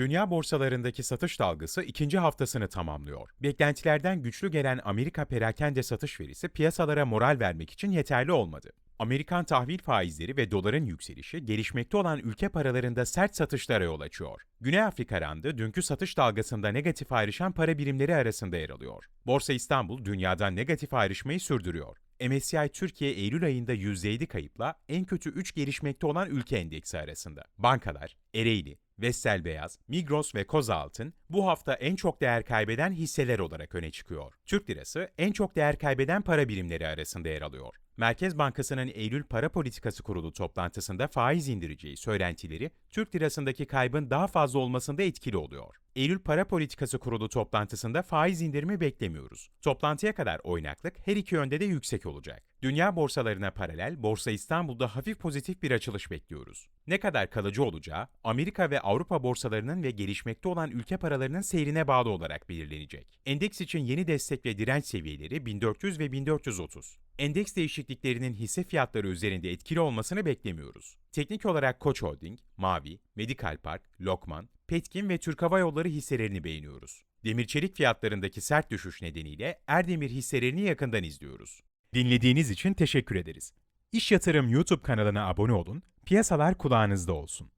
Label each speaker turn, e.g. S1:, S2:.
S1: Dünya borsalarındaki satış dalgası ikinci haftasını tamamlıyor. Beklentilerden güçlü gelen Amerika perakende satış verisi piyasalara moral vermek için yeterli olmadı. Amerikan tahvil faizleri ve doların yükselişi gelişmekte olan ülke paralarında sert satışlara yol açıyor. Güney Afrika randı dünkü satış dalgasında negatif ayrışan para birimleri arasında yer alıyor. Borsa İstanbul dünyada negatif ayrışmayı sürdürüyor. MSCI Türkiye Eylül ayında %7 kayıpla en kötü 3 gelişmekte olan ülke endeksi arasında. Bankalar, Ereğli, Vestel Beyaz, Migros ve Kozaltın bu hafta en çok değer kaybeden hisseler olarak öne çıkıyor. Türk lirası en çok değer kaybeden para birimleri arasında yer alıyor. Merkez Bankası'nın Eylül Para Politikası Kurulu toplantısında faiz indireceği söylentileri Türk lirasındaki kaybın daha fazla olmasında etkili oluyor. Eylül Para Politikası Kurulu toplantısında faiz indirimi beklemiyoruz. Toplantıya kadar oynaklık her iki yönde de yüksek olacak. Dünya borsalarına paralel Borsa İstanbul'da hafif pozitif bir açılış bekliyoruz. Ne kadar kalıcı olacağı Amerika ve Avrupa borsalarının ve gelişmekte olan ülke paralarının seyrine bağlı olarak belirlenecek. Endeks için yeni destek ve direnç seviyeleri 1400 ve 1430. Endeks değişikliklerinin hisse fiyatları üzerinde etkili olmasını beklemiyoruz. Teknik olarak Koç Holding, Mavi, Medical Park, Lokman, Petkim ve Türk Hava Yolları hisselerini beğeniyoruz. Demir çelik fiyatlarındaki sert düşüş nedeniyle Erdemir hisselerini yakından izliyoruz. Dinlediğiniz için teşekkür ederiz. İş Yatırım YouTube kanalına abone olun, piyasalar kulağınızda olsun.